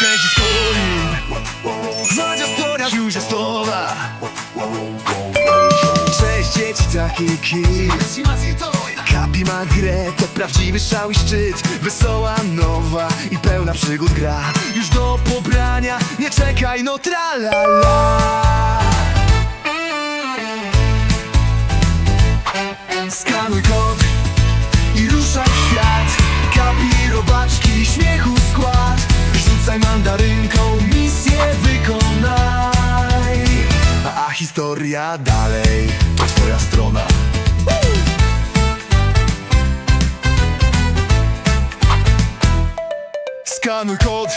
część historii Chodź historia, już jest Cześć dzieci, taki kids Kapi ma grę, to prawdziwy szał i szczyt. Wesoła, nowa i pełna przygód gra. Już do pobrania, nie czekaj, no tralala Skanuj kod i ruszaj mandarynką, misję wykonaj. A, historia dalej, to twoja strona. Skanuj kod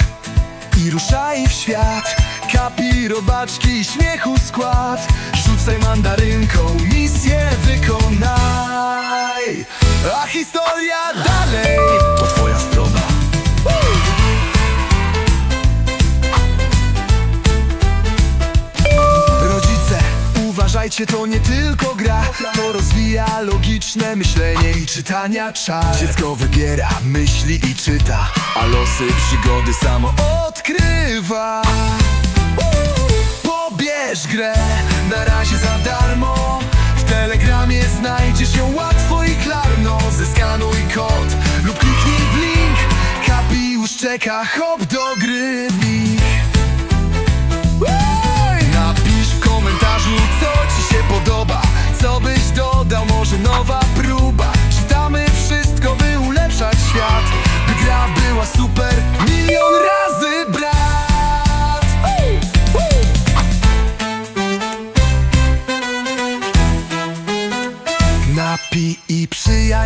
i ruszaj w świat. Kapi, robaczki, śmiechu skład. Rzucaj mandarynką, misję wykonaj. A historia dalej uważajcie, to nie tylko gra To rozwija logiczne myślenie i czytania czar. Dziecko wybiera, myśli i czyta A losy przygody samo odkrywa. Pobierz grę, na razie za darmo. W telegramie znajdziesz ją łatwo i klarno. Zeskanuj kod lub kliknij w link. Kapi czeka, hop do gry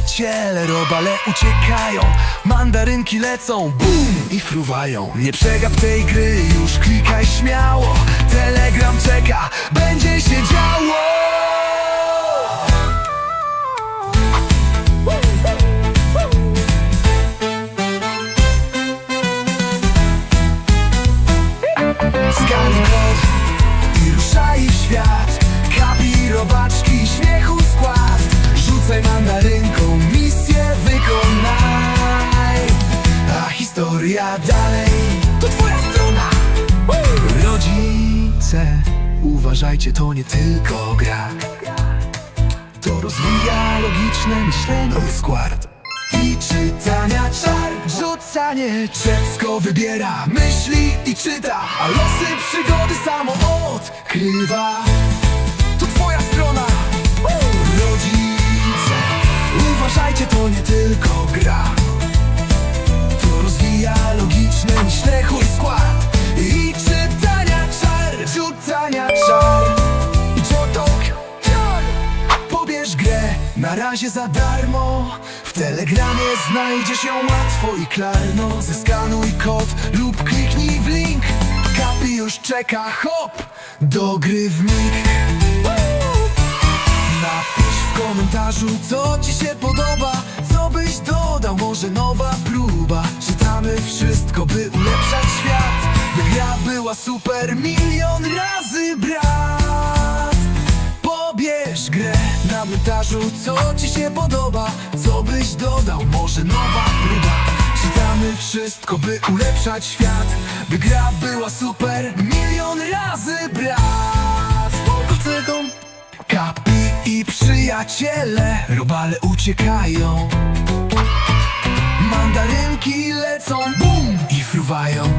przyjaciele robale uciekają Mandarynki lecą, bum i fruwają. Nie przegap tej gry, już klikaj śmiało Telegram czeka, Uważajcie, to nie tylko gra. To rozwija logiczne myślenie. I skład. I czytania czar. Rzucanie Dziecko wybiera, myśli i czyta. A losy przygody samo odkrywa. To twoja strona. Rodzice. Uważajcie, to nie tylko gra. To rozwija logiczne myślenie i skład razie za darmo. W telegramie znajdziesz ją łatwo i klarno. Zeskanuj kod lub kliknij w link. Kapi już czeka, hop, do gry w mig Napisz w komentarzu, co ci się podoba. Co byś dodał, może nowa próba komentarzu, co ci się podoba? Co byś dodał, może nowa próba Czytamy wszystko, by ulepszać świat By gra była super, milion razy brat. Tego. Kapi i przyjaciele Robale uciekają. Mandarynki lecą, bum i fruwają